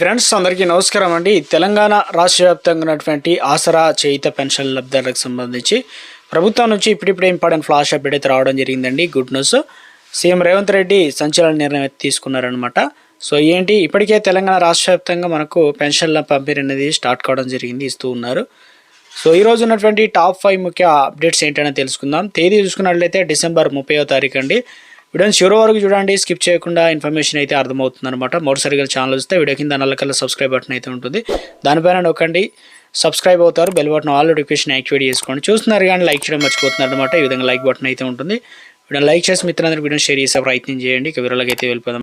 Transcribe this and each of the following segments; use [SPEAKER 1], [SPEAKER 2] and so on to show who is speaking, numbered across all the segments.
[SPEAKER 1] Friends అందరికీ నమస్కారం అండి. తెలంగాణ రాష్ట్ర వ్యాప్తంగా ఉన్నటువంటి ఆసరా చేయిత పెన్షన్ లబ్ధాలకు సంబంధించి ప్రభుత్వం నుంచి ఇప్పుడిప్పుడే ఇంపార్టెంట్ ఫ్లాష్ అప్డేట్ అయితే రావడం జరిగిందండి. Good news CM Revanth Reddy సంచలన నిర్ణయం తీసుకున్నారనమాట సో ఏంటి? ఇప్పటికే తెలంగాణ రాష్ట్ర వ్యాప్తంగా మనకు పెన్షన్ల పంపిణీ అనేది స్టార్ట్ కావడం జరిగింది ఇస్తూ ఉన్నారు. సో ఈ రోజు ఉన్నటువంటి టాప్ ఫైవ్ ముఖ్య అప్డేట్స్ ఏంటనే తెలుసుకుందాం. తేదీ చూసుకున్నట్లయితే డిసెంబర్ ముప్పైవ తారీఖు అండి. వీడియోని చివరి వరకు చూడండి స్కిప్ చేయకుండా ఇన్ఫర్మేషన్ అయితే అర్థమవుతుంది అనమాట మొదటిసారిగా ఛానల్ వస్తే వీడియో కింద నల్లకల్లా సబ్స్క్రైబ్ బటన్ అయితే ఉంటుంది. దానిపైన నొక్కండి. సబ్స్క్రైబ్ అవుతారు. Bell button all notification activate చేసుకోండి. చూస్తున్నారు కానీ లైక్ చేయడం మర్చిపోతున్నారు అనమాట ఈ విధంగా లైక్ బటన్ అయితే ఉంటుంది. వీడియో లైక్ చేసి మిత్రులందరూ వీడియో షేర్ చేసే ప్రయత్నం చేయండి. ఇక వివరాలకు అయితే వెళ్ళిపోదాం.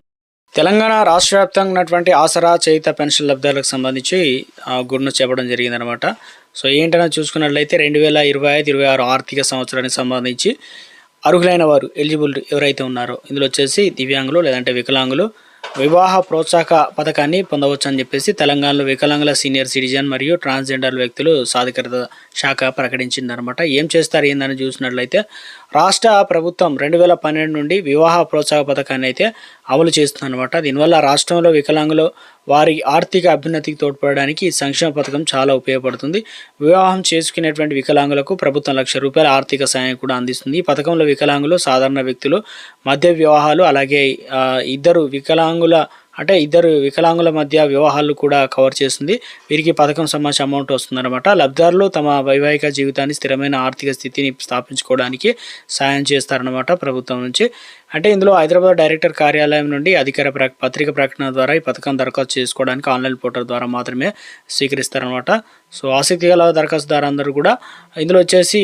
[SPEAKER 1] తెలంగాణ రాష్ట్ర వ్యాప్తంగా ఉన్నటువంటి ఆసరా చేయిత పెన్షన్ లబ్ధాలకు సంబంధించి ఆ, గుడ్ను చెప్పడం జరిగిందనమాట సో ఏంటని చూసుకున్నట్లయితే రెండు వేల ఇరవై ఐదు ఇరవై ఆరు ఆర్థిక సంవత్సరానికి సంబంధించి అర్హులైన వారు ఎలిజిబుల్ ఎవరైతే ఉన్నారో ఇందులో వచ్చేసి దివ్యాంగులు లేదంటే వికలాంగులు. వివాహ ప్రోత్సాహక పథకాన్ని పొందవచ్చు అని చెప్పేసి తెలంగాణలో వికలాంగుల సీనియర్ సిటిజన్ మరియు ట్రాన్స్జెండర్ వ్యక్తులు సాధికారత శాఖ ప్రకటించిందనమాట. ఏం చేస్తారు ఏందని చూసినట్లయితే రాష్ట్ర ప్రభుత్వం రెండు వేల పన్నెండు నుండి వివాహ ప్రోత్సాహ పథకాన్ని అయితే అమలు చేస్తుందన్నమాట దీనివల్ల రాష్ట్రంలో వికలాంగులు వారి ఆర్థిక అభ్యున్నతికి తోడ్పడడానికి ఈ సంక్షేమ పథకం చాలా ఉపయోగపడుతుంది. వివాహం చేసుకునేటువంటి వికలాంగులకు ప్రభుత్వం లక్ష రూపాయల ఆర్థిక సాయం కూడా అందిస్తుంది. ఈ పథకంలో వికలాంగులు సాధారణ వ్యక్తులు మధ్య వివాహాలు అలాగే ఇద్దరు వికలాంగుల అంటే ఇద్దరు వికలాంగుల మధ్య వివాహాలు కూడా కవర్ చేస్తుంది. వీరికి పథకం సంబంధించిన అమౌంట్ వస్తుందన్నమాట. లబ్ధిదారులు తమ వైవాహిక జీవితాన్ని స్థిరమైన ఆర్థిక స్థితిని స్థాపించుకోవడానికి సాయం చేస్తారన్నమాట ప్రభుత్వం నుంచి. అంటే ఇందులో హైదరాబాద్ డైరెక్టర్ కార్యాలయం నుండి అధికార ప్ర పత్రిక ప్రకటన ద్వారా ఈ పథకం దరఖాస్తు చేసుకోవడానికి ఆన్లైన్ పోర్టల్ ద్వారా మాత్రమే స్వీకరిస్తారనమాట సో ఆసక్తి గల దరఖాస్తుదారులందరూ కూడా ఇందులో వచ్చేసి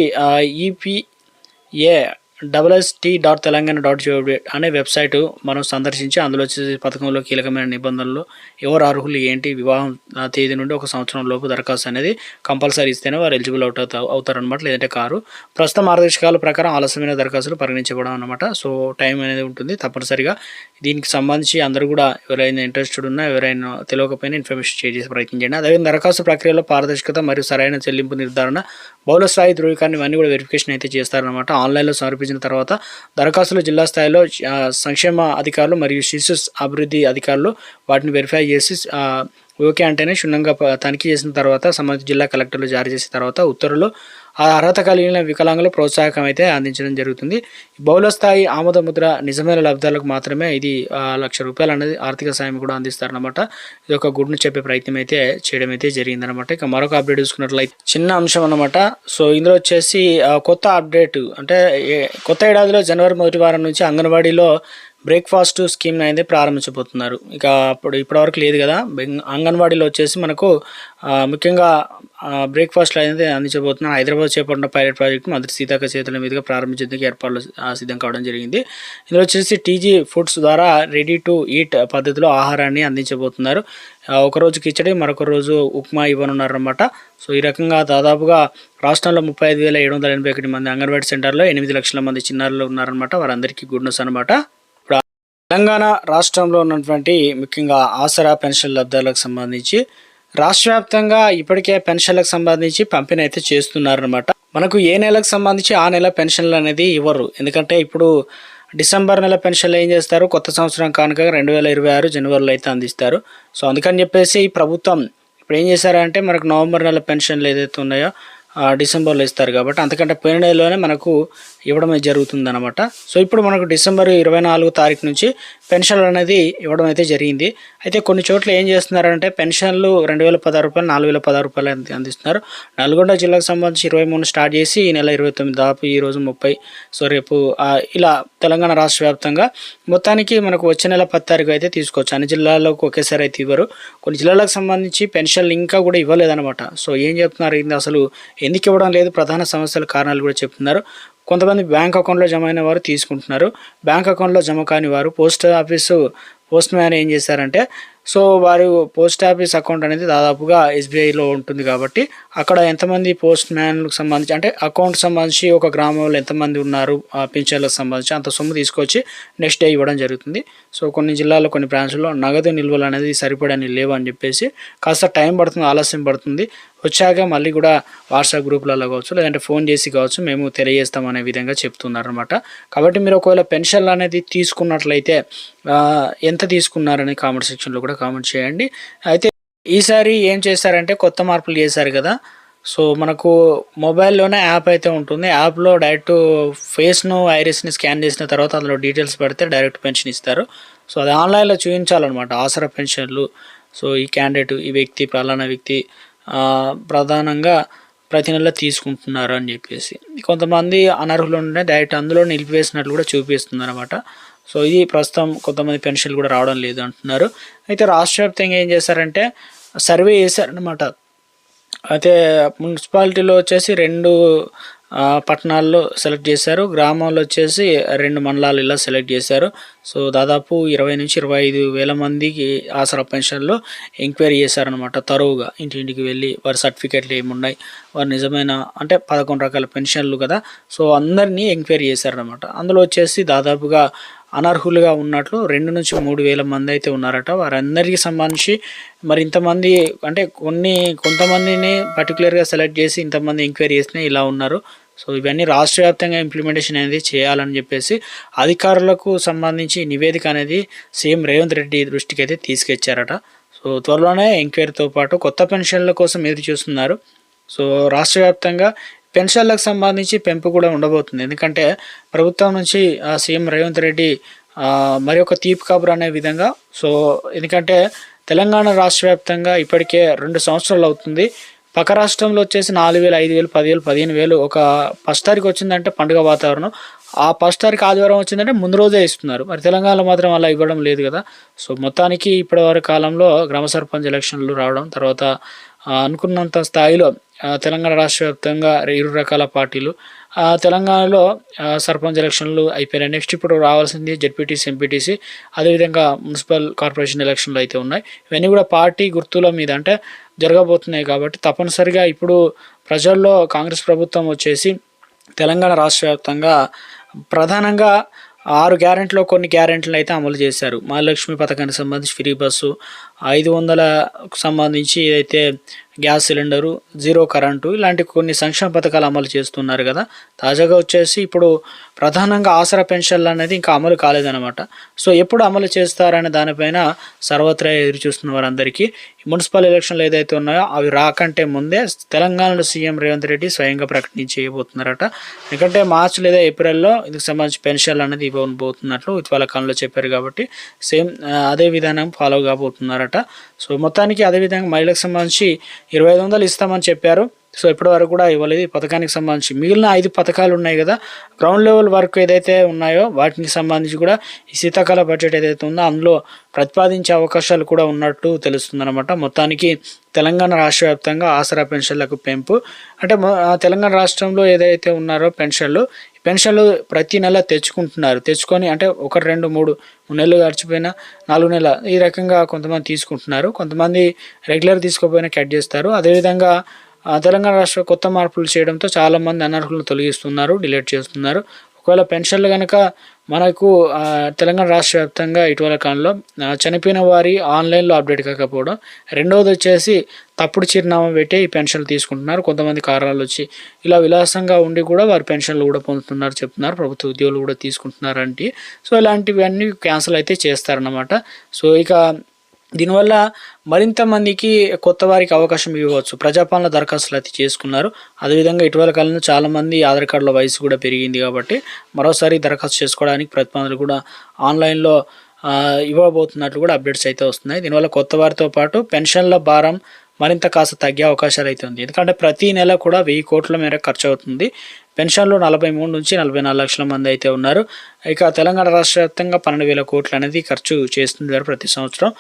[SPEAKER 1] E P A double S T dot Telangana dot G O V అనే వెబ్సైట్ మనం సందర్శించి అందులో వచ్చేసి పథకంలో కీలకమైన నిబంధనలు ఎవరు అర్హులు ఏంటి వివాహం తేదీ నుండి ఒక సంవత్సరం లోపు దరఖాస్తు అనేది కంపల్సరీ ఇస్తేనే వారు ఎలిజిబుల్ అవుట్ అవుతారనమాట లేదంటే కారు. ప్రస్తుత మార్గదర్శకాల ప్రకారం ఆలస్యమైన దరఖాస్తులు పరిగణించబడం అనమాట సో టైం అనేది ఉంటుంది తప్పనిసరిగా. దీనికి సంబంధించి అందరూ కూడా ఎవరైనా ఇంట్రెస్టెడ్ ఉన్నా ఎవరైనా తెలియకపోయినా ఇన్ఫర్మేషన్ షేర్ చేసే ప్రయత్నం చేయండి. అదేవిధంగా దరఖాస్తు ప్రక్రియలో పారదర్శకత మరియు సరైన చెల్లింపు నిర్ధారణ బహుళ స్థాయి ధృవీకరణ ఇవన్నీ కూడా వెరిఫికేషన్ అయితే చేస్తారనమాట ఆన్లైన్లో సమర్పించిన తర్వాత దరఖాస్తులు జిల్లా స్థాయిలో సంక్షేమ అధికారులు మరియు శిశు అభివృద్ధి అధికారులు వాటిని వెరిఫై చేసి ఓకే అంటేనే క్షుణ్ణంగా తనిఖీ చేసిన తర్వాత సంబంధిత జిల్లా కలెక్టర్లు జారీ చేసిన తర్వాత ఉత్తర్వులు ఆ అర్హత కలిగిన వికలాంగులు ప్రోత్సాహకం అయితే అందించడం జరుగుతుంది. బహుళ స్థాయి ఆమోద ముద్ర నిజమైన లబ్ధాలకు మాత్రమే ఇది లక్ష రూపాయలు అనేది ఆర్థిక సాయం కూడా అందిస్తారనమాట ఇది ఒక గుడ్ను చెప్పే ప్రయత్నం అయితే చేయడం అయితే జరిగిందనమాట ఇక మరొక అప్డేట్ చూసుకున్నట్లయితే చిన్న అంశం అనమాట సో ఇందులో వచ్చేసి కొత్త అప్డేట్ అంటే కొత్త ఏడాదిలో జనవరి మొదటి వారం నుంచి అంగన్వాడీలో బ్రేక్ఫాస్ట్ స్కీమ్ అయితే ప్రారంభించబోతున్నారు. ఇక అప్పుడు ఇప్పటివరకు లేదు కదా. అంగన్వాడీలో వచ్చేసి మనకు ముఖ్యంగా బ్రేక్ఫాస్ట్లు అయితే అందించబోతున్నారు. హైదరాబాద్ చేపట్టిన పైలట్ ప్రాజెక్ట్ మంత్రి సీతాక చేతుల మీదుగా ప్రారంభించేందుకు ఏర్పాట్లు సిద్ధం కావడం జరిగింది. ఇందులో వచ్చేసి టీజీ ఫుడ్స్ ద్వారా రెడీ టు ఈట్ పద్ధతిలో ఆహారాన్ని అందించబోతున్నారు. ఒకరోజు ఒక కిచడి మరొక రోజు ఉప్మా ఇవ్వనున్నారన్నమాట. సో ఈ రకంగా దాదాపుగా రాష్ట్రంలో ముప్పై ఐదు వేల ఏడు వందల ఎనభై ఒకటి మంది అంగన్వాడీ సెంటర్లో ఎనిమిది లక్షల మంది చిన్నారులు ఉన్నారనమాట వారందరికీ గుడ్ న్యూస్ అనమాట తెలంగాణ రాష్ట్రంలో ఉన్నటువంటి ముఖ్యంగా ఆసరా పెన్షన్ లబ్ధాలకు సంబంధించి రాష్ట్ర వ్యాప్తంగా ఇప్పటికే పెన్షన్లకు సంబంధించి పంపిణీ అయితే చేస్తున్నారనమాట మనకు ఏ నెలకు సంబంధించి ఆ నెల పెన్షన్లు అనేది ఇవ్వరు. ఎందుకంటే ఇప్పుడు డిసెంబర్ నెల పెన్షన్లు ఏం చేస్తారు? కొత్త సంవత్సరం కానుక రెండు వేల ఇరవై ఆరు జనవరిలో అయితే అందిస్తారు. సో అందుకని చెప్పేసి ఈ ప్రభుత్వం ఇప్పుడు ఏం చేశారంటే మనకు నవంబర్ నెల పెన్షన్లు ఏదైతే ఉన్నాయో డిసెంబర్లో ఇస్తారు కాబట్టి అంతకంటే పోయిన నెలలోనే మనకు ఇవ్వడం జరుగుతుంది అనమాట సో ఇప్పుడు మనకు డిసెంబర్ ఇరవై నాలుగు తారీఖు నుంచి పెన్షన్లు అనేది ఇవ్వడం అయితే జరిగింది. అయితే కొన్ని చోట్ల ఏం చేస్తున్నారంటే పెన్షన్లు రెండు వేల పదహారు రూపాయలు నాలుగు వేల పదహారు రూపాయలు అందిస్తున్నారు. నల్గొండ జిల్లాకు సంబంధించి ఇరవై మూడు స్టార్ట్ చేసి ఈ నెల ఇరవై తొమ్మిది దాదాపు ఈరోజు ముప్పై. సో రేపు ఇలా తెలంగాణ రాష్ట్ర వ్యాప్తంగా మొత్తానికి మనకు వచ్చే నెల పది తారీఖు అయితే తీసుకోవచ్చు. అన్ని జిల్లాలకు ఒకేసారి అయితే ఇవ్వరు. కొన్ని జిల్లాలకు సంబంధించి పెన్షన్లు ఇంకా కూడా ఇవ్వలేదన్నమాట. సో ఏం చెప్తున్నారు? అసలు ఎందుకు ఇవ్వడం లేదు? ప్రధాన సమస్యల కారణాలు కూడా చెప్తున్నారు. కొంతమంది బ్యాంక్ అకౌంట్లో జమ అయిన వారు తీసుకుంటున్నారు. బ్యాంక్ అకౌంట్లో జమ కాని వారు పోస్ట్ ఆఫీసు పోస్ట్ మ్యాన్ ఏం చేశారంటే సో వారు పోస్ట్ ఆఫీస్ అకౌంట్ అనేది దాదాపుగా ఎస్బీఐలో ఉంటుంది కాబట్టి అక్కడ ఎంతమంది పోస్ట్ మ్యాన్లకు సంబంధించి అంటే అకౌంట్ సంబంధించి ఒక గ్రామంలో ఎంతమంది ఉన్నారు పెన్షన్లకు పింఛన్లకు సంబంధించి అంత సొమ్ము తీసుకొచ్చి నెక్స్ట్ డే ఇవ్వడం జరుగుతుంది. సో కొన్ని జిల్లాల్లో కొన్ని బ్రాంచ్ల్లో నగదు నిల్వలు అనేది సరిపడని లేవు అని చెప్పేసి కాస్త టైం పడుతుంది ఆలస్యం పడుతుంది. వచ్చాక మళ్ళీ కూడా వాట్సాప్ గ్రూపులలో కావచ్చు లేదంటే ఫోన్ చేసి కావచ్చు మేము తెలియజేస్తాం అనే విధంగా చెప్తున్నారు అనమాట కాబట్టి మీరు ఒకవేళ పెన్షన్లు అనేది తీసుకున్నట్లయితే ఎంత తీసుకున్నారని కామెంట్ సెక్షన్లో కూడా కామెంట్ చేయండి. అయితే ఈసారి ఏం చేశారంటే కొత్త మార్పులు చేశారు కదా. సో మనకు మొబైల్లోనే యాప్ అయితే ఉంటుంది. యాప్లో డైరెక్ట్ ఫేస్ను ఐరిస్ని స్కాన్ చేసిన తర్వాత అందులో డీటెయిల్స్ పెడితే డైరెక్ట్ పెన్షన్ ఇస్తారు. సో అది ఆన్లైన్లో చూపించాలన్నమాట. ఆసరా పెన్షన్లు. సో ఈ క్యాండిడేట్ ఈ వ్యక్తి ప్రధాన వ్యక్తి ప్రధానంగా ప్రతి నెల తీసుకుంటున్నారు అని చెప్పేసి. కొంతమంది అనర్హులు ఉంటే డైరెక్ట్ అందులో నిలిపివేసినట్లు కూడా చూపిస్తుంది అనమాట సో ఇది ప్రస్తుతం కొంతమంది పెన్షన్లు కూడా రావడం లేదు అంటున్నారు. అయితే రాష్ట్ర వ్యాప్తంగా ఏం చేశారంటే సర్వే చేశారనమాట అయితే మున్సిపాలిటీలో వచ్చేసి రెండు పట్టణాల్లో సెలెక్ట్ చేశారు. గ్రామాల్లో వచ్చేసి రెండు మండలాలు ఇలా సెలెక్ట్ చేశారు. సో దాదాపు ఇరవై నుంచి ఇరవై ఐదు వేల మందికి ఆసరా పెన్షన్లో ఎంక్వైరీ చేశారనమాట తరువుగా ఇంటింటికి వెళ్ళి వారి సర్టిఫికెట్లు ఏమున్నాయి వారి నిజమైన అంటే పదకొండు రకాల పెన్షన్లు కదా. సో అందరినీ ఎంక్వైరీ చేశారనమాట అందులో వచ్చేసి దాదాపుగా అనర్హులుగా ఉన్నట్లు రెండు నుంచి మూడు వేల మంది అయితే ఉన్నారట. వారందరికీ సంబంధించి మరి ఇంతమంది అంటే కొన్ని కొంతమందిని పర్టికులర్గా సెలెక్ట్ చేసి ఇంతమంది ఎంక్వైరీ చేసినా ఇలా ఉన్నారు. సో ఇవన్నీ రాష్ట్ర వ్యాప్తంగా ఇంప్లిమెంటేషన్ అనేది చేయాలని చెప్పేసి అధికారులకు సంబంధించి నివేదిక అనేది సీఎం రేవంత్ రెడ్డి దృష్టికి అయితే తీసుకొచ్చారట. సో త్వరలోనే ఎంక్వైరీతో పాటు కొత్త పెన్షన్ల కోసం ఎదురు చూస్తున్నారు సో రాష్ట్ర వ్యాప్తంగా పెన్షన్లకు సంబంధించి పెంపు కూడా ఉండబోతుంది. ఎందుకంటే ప్రభుత్వం నుంచి సీఎం రేవంత్ రెడ్డి మరి ఒక తీపి కబురు అనే విధంగా సో ఎందుకంటే తెలంగాణ రాష్ట్ర వ్యాప్తంగా ఇప్పటికే రెండు సంవత్సరాలు అవుతుంది. పక్క రాష్ట్రంలో వచ్చేసి నాలుగు వేలు ఐదు వేలు పదివేలు పదిహేను వేలు ఒక ఫస్ట్ తారీఖు వచ్చిందంటే పండుగ వాతావరణం. ఆ ఫస్ట్ తారీఖు ఆదివారం వచ్చిందంటే ముందు రోజే ఇస్తున్నారు. మరి తెలంగాణలో మాత్రం అలా ఇవ్వడం లేదు కదా. సో మొత్తానికి ఇప్పటి కాలంలో గ్రామ సర్పంచ్ ఎలక్షన్లు రావడం తర్వాత అనుకున్నంత స్థాయిలో తెలంగాణ రాష్ట్ర వ్యాప్తంగా ఇరు రకాల పార్టీలు. తెలంగాణలో సర్పంచ్ ఎలక్షన్లు అయిపోయినాయి. నెక్స్ట్ ఇప్పుడు రావాల్సింది జెడ్పీటీసీ ఎంపీటీసీ. అదేవిధంగా మున్సిపల్ కార్పొరేషన్ ఎలక్షన్లు అయితే ఉన్నాయి. ఇవన్నీ కూడా పార్టీ గుర్తుల మీద అంటే జరగబోతున్నాయి కాబట్టి తప్పనిసరిగా ఇప్పుడు ప్రజల్లో కాంగ్రెస్ ప్రభుత్వం వచ్చేసి తెలంగాణ రాష్ట్ర వ్యాప్తంగా ప్రధానంగా ఆరు గ్యారెంట్లో కొన్ని గ్యారెంట్లను అయితే అమలు చేశారు. మహాలక్ష్మి పథకానికి సంబంధించి ఫ్రీ బస్సు ఐదు వందల సంబంధించి ఏదైతే గ్యాస్ సిలిండరు జీరో కరెంటు ఇలాంటి కొన్ని సంక్షేమ పథకాలు అమలు చేస్తున్నారు కదా. తాజాగా వచ్చేసి ఇప్పుడు ప్రధానంగా ఆసరా పెన్షన్లు అనేది ఇంకా అమలు కాలేదన్నమాట. సో ఎప్పుడు అమలు చేస్తారనే దానిపైన సర్వత్రా ఎదురు చూస్తున్న వారందరికీ మున్సిపల్ ఎలక్షన్లు ఏదైతే ఉన్నాయో అవి రాకంటే ముందే తెలంగాణలో సీఎం రేవంత్ రెడ్డి స్వయంగా ప్రకటన చేయబోతున్నారట. ఎందుకంటే మార్చి లేదా ఏప్రిల్లో ఇందుకు సంబంధించి పెన్షన్లు అనేది ఇవ్వబోతున్నట్లు ఇటీవల కాలంలో చెప్పారు కాబట్టి సేమ్ అదే విధానం ఫాలో కాబోతున్నారట. సో మొత్తానికి అదే విధంగా మహిళలకు సంబంధించి ఇరవై ఐదు వందలు ఇస్తామని చెప్పారు. సో ఇప్పటి వరకు కూడా ఇవ్వలేదు ఈ పథకానికి సంబంధించి. మిగిలిన ఐదు పథకాలు ఉన్నాయి కదా గ్రౌండ్ లెవెల్ వర్క్ ఏదైతే ఉన్నాయో వాటికి సంబంధించి కూడా ఈ శీతాకాల బడ్జెట్ ఏదైతే ఉందో అందులో ప్రతిపాదించే అవకాశాలు కూడా ఉన్నట్టు తెలుస్తుందన్నమాట. మొత్తానికి తెలంగాణ రాష్ట్ర వ్యాప్తంగా ఆసరా పెన్షన్లకు పెంపు. అంటే తెలంగాణ రాష్ట్రంలో ఏదైతే ఉన్నారో పెన్షన్లు పెన్షన్లు ప్రతి నెల తెచ్చుకుంటున్నారు. తెచ్చుకొని అంటే ఒకటి రెండు మూడు మూడు నెలలు గడిచిపోయినా నాలుగు నెలల ఈ రకంగా కొంతమంది తీసుకుంటున్నారు. కొంతమంది రెగ్యులర్ తీసుకోపోయినా కట్ చేస్తారు. అదేవిధంగా తెలంగాణ రాష్ట్ర కొత్త మార్పులు చేయడంతో చాలామంది అనర్హులను తొలగిస్తున్నారు డిలీట్ చేస్తున్నారు. ఒకవేళ పెన్షన్లు కనుక మనకు తెలంగాణ రాష్ట్ర వ్యాప్తంగా ఇటీవల కాలంలో చనిపోయిన వారి ఆన్లైన్లో అప్డేట్ కాకపోవడం రెండవది వచ్చేసి తప్పుడు చిరునామా పెట్టి ఈ పెన్షన్లు తీసుకుంటున్నారు. కొంతమంది కారణాలు వచ్చి ఇలా విలాసంగా ఉండి కూడా వారి పెన్షన్లు కూడా పొందుతున్నారు చెప్తున్నారు. ప్రభుత్వ ఉద్యోగులు కూడా తీసుకుంటున్నారు అంటే సో ఇలాంటివన్నీ క్యాన్సిల్ అయితే చేస్తారన్నమాట. సో ఇక దీనివల్ల మరింత మందికి కొత్త వారికి అవకాశం ఇవ్వచ్చు. ప్రజాపాలన దరఖాస్తులు అయితే చేసుకున్నారు. అదేవిధంగా ఇటీవల కాలంలో చాలామంది ఆధార్ కార్డుల వయసు కూడా పెరిగింది కాబట్టి మరోసారి దరఖాస్తు చేసుకోవడానికి ప్రతిపాదనలు కూడా ఆన్లైన్లో ఇవ్వబోతున్నట్లు కూడా అప్డేట్స్ అయితే వస్తున్నాయి. దీనివల్ల కొత్త వారితో పాటు పెన్షన్ల భారం మరింత కాస్త తగ్గే అవకాశాలు అయితే ఉంది. ఎందుకంటే ప్రతి నెల కూడా వెయ్యి కోట్ల మేర ఖర్చు అవుతుంది. పెన్షన్లు నలభై మూడు నుంచి నలభై నాలుగు లక్షల మంది అయితే ఉన్నారు. ఇక తెలంగాణ రాష్ట్ర వ్యాప్తంగా పన్నెండు వేల కోట్లు అనేది ఖర్చు చేస్తుంది ప్రతి సంవత్సరం.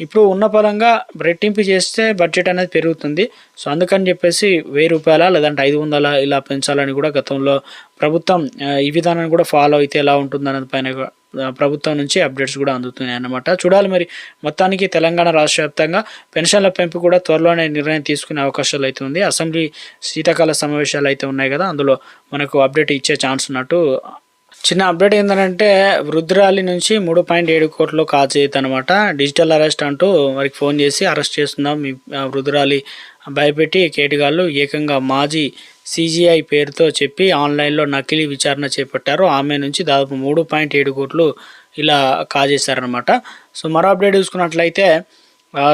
[SPEAKER 1] ఇప్పుడు ఉన్న పరంగా రెట్టింపు చేస్తే బడ్జెట్ అనేది పెరుగుతుంది. సో అందుకని చెప్పేసి వెయ్యి రూపాయల లేదంటే ఐదు వందల ఇలా పెంచాలని కూడా గతంలో ప్రభుత్వం ఈ విధానాన్ని కూడా ఫాలో అయితే ఎలా ఉంటుందన్నది పైన ప్రభుత్వం నుంచి అప్డేట్స్ కూడా అందుతున్నాయి అన్నమాట. చూడాలి మరి మొత్తానికి తెలంగాణ రాష్ట్ర వ్యాప్తంగా పెన్షన్ల పెంపు కూడా త్వరలోనే నిర్ణయం తీసుకునే అవకాశాలు అయితే ఉంది. అసెంబ్లీ శీతాకాల సమావేశాలు అయితే ఉన్నాయి కదా అందులో మనకు అప్డేట్ ఇచ్చే ఛాన్స్ ఉన్నట్టు చిన్న అప్డేట్ ఏంటంటే వృద్ధురాలి నుంచి మూడు పాయింట్ ఏడు కోట్లు కాజేయత అనమాట డిజిటల్ అరెస్ట్ అంటూ వారికి ఫోన్ చేసి అరెస్ట్ చేస్తున్నాం. మీ వృద్ధురాలి భయపెట్టి కేటగాళ్ళు ఏకంగా మాజీ సిజిఐ పేరుతో చెప్పి ఆన్లైన్లో నకిలీ విచారణ చేపట్టారు. ఆమె నుంచి దాదాపు మూడు పాయింట్ ఏడు కోట్లు ఇలా కాజేశారనమాట సో మరో అప్డేట్ చూసుకున్నట్లయితే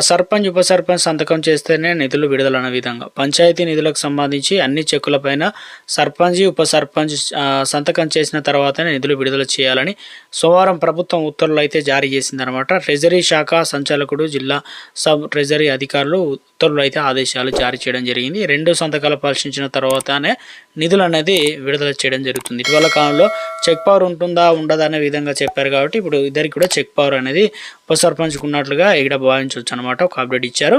[SPEAKER 1] సర్పంచ్ ఉప సర్పంచ్ సంతకం చేస్తేనే నిధులు విడుదలన్న విధంగా. పంచాయతీ నిధులకు సంబంధించి అన్ని చెక్కులపైన సర్పంచ్ ఉప సర్పంచ్ సంతకం చేసిన తర్వాతనే నిధులు విడుదల చేయాలని సోమవారం ప్రభుత్వం ఉత్తర్వులు అయితే జారీ చేసిందనమాట ట్రెజరీ శాఖ సంచాలకుడు జిల్లా సబ్ ట్రెజరీ అధికారులు ఉత్తర్వులు అయితే ఆదేశాలు జారీ చేయడం జరిగింది. రెండు సంతకాలు పరిశీలించిన తర్వాతనే నిధులు అనేది విడుదల చేయడం జరుగుతుంది. ఇటీవల కాలంలో చెక్ పవర్ ఉంటుందా ఉండదా అనే విధంగా చెప్పారు కాబట్టి ఇప్పుడు ఇద్దరికి కూడా చెక్ పవర్ అనేది ఉప ఉన్నట్లుగా ఇక్కడ భావించవచ్చు అనమాట ఒక అప్డేట్ ఇచ్చారు.